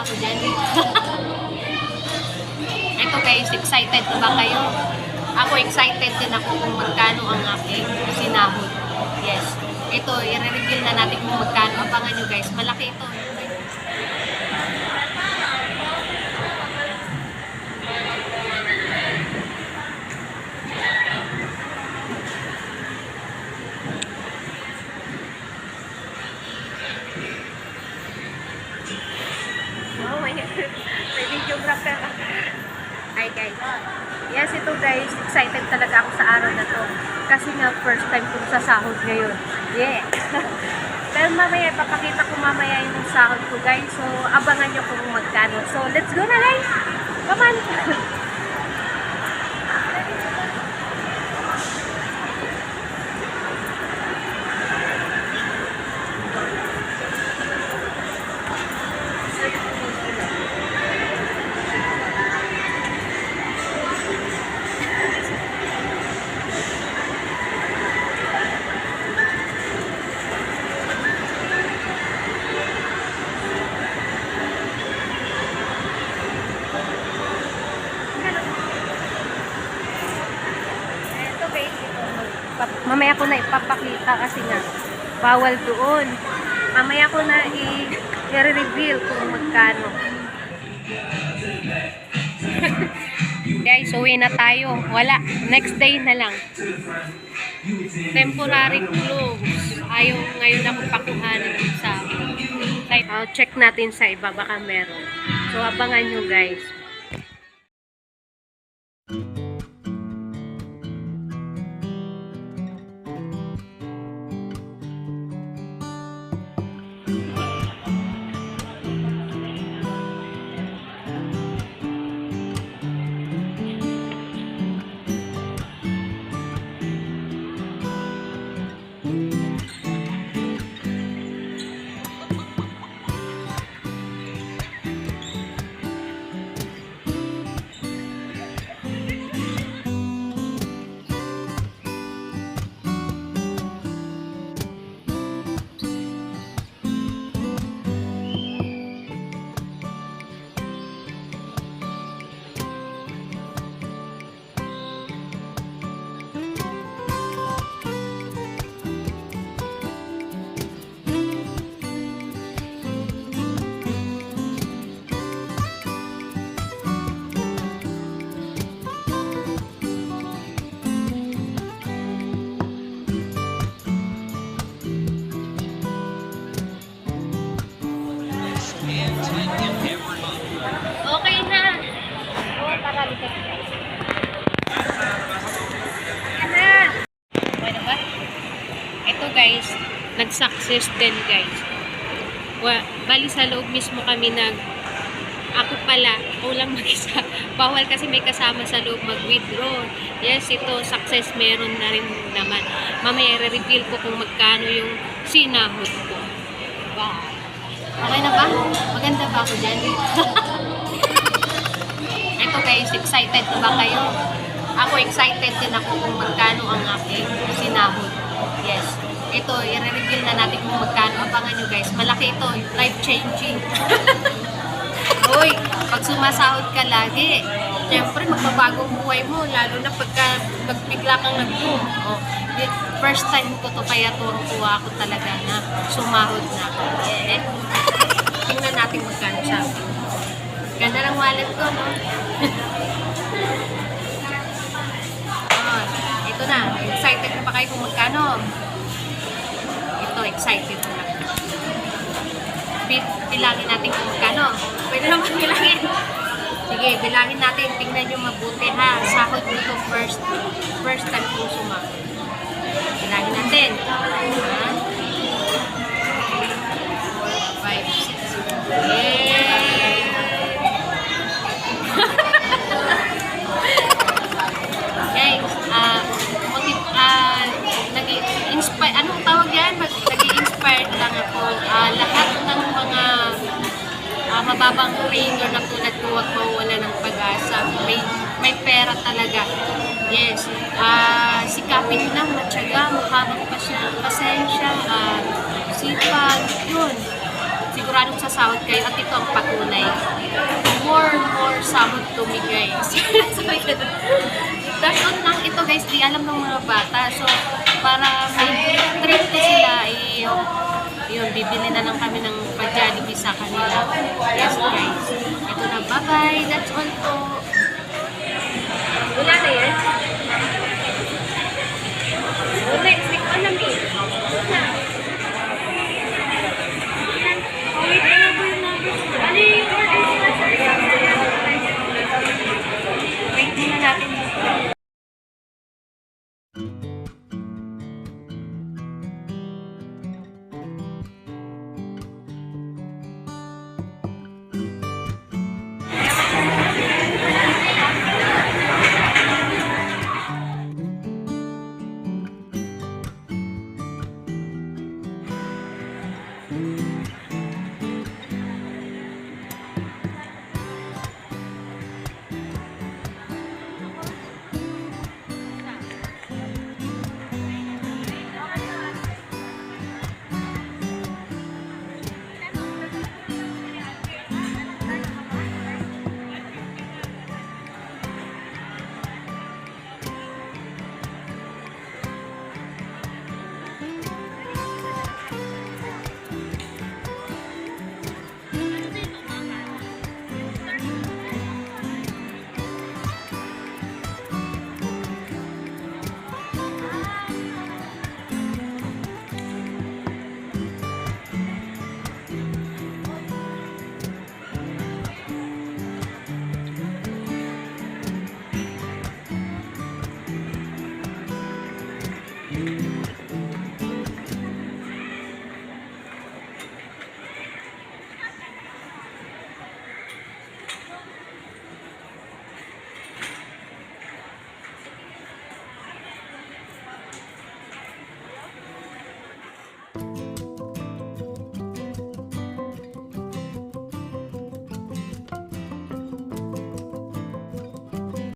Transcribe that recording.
ako dyan? Ito guys, excited ba kayo? Ako excited din ako kung magkano ang aking sinahod. Yes. Ito, i-reveal na natin kung magkano. Abangan nyo guys, malaki ito. Yes, ito guys. Excited talaga ako sa araw na to. Kasi nga first time kong sasahod ngayon. Yeah. Pero mamaya, papakita ko mamaya yung sahod ko guys. So, abangan nyo kung magkano. So, let's go na guys. Come on. Mamaya ko na ipapakita kasi nga bawal doon. Mamaya ko na i-reveal kung magkano. guys, uwi na tayo. Wala. Next day na lang. Temporary close. Ayaw ngayon ako pakuhanan sa uh, check natin sa iba. Baka meron. So, abangan nyo guys. Ito guys, nag-success din guys. Wa, bali sa loob mismo kami nag ako pala, ako lang mag-isa. Bawal kasi may kasama sa loob mag-withdraw. Yes, ito, success meron na rin naman. Mamaya, re-reveal ko kung magkano yung sinahod ko. Wow. Okay na ba? Maganda ba ako dyan? Ito guys, excited ba kayo? Ako excited din ako kung magkano ang aking sinahod. Yes. Ito, i-reveal na natin kung magkano. Abangan nyo guys. Malaki ito. Life-changing. Uy, pag sumasahod ka lagi, syempre magbabago ang buhay mo. Lalo na pagka magbigla kang nag-boom. Oh, first time ko to kaya tuwang-tuwa ako talaga na sumahod na ako. Eh, tingnan natin magkano akin. Ganda ng wallet ko, no? try kung magkano. Ito, excited na. Bilangin natin kung magkano. Pwede naman bilangin. Sige, bilangin natin. Tingnan nyo mabuti ha. Sahod nito first, first time kong sumahod. Bilangin natin. Ha? 5, 6, 7, huwag mawala ng pag-asa. May, may pera talaga. Yes. Ah, sikapin lang, matyaga, mahabang pas- pasensya, ah, sipag, yun. siguradong sasahod kayo at ito ang patunay. More, more sahod na. That's all lang ito guys, di alam ng mga bata. So, para may treat ko sila, eh, yun, bibili na lang kami ng pa-Jollibee sa kanila. Yes guys. Bye-bye. That's all po. Wala na yan? Mm-hmm. you.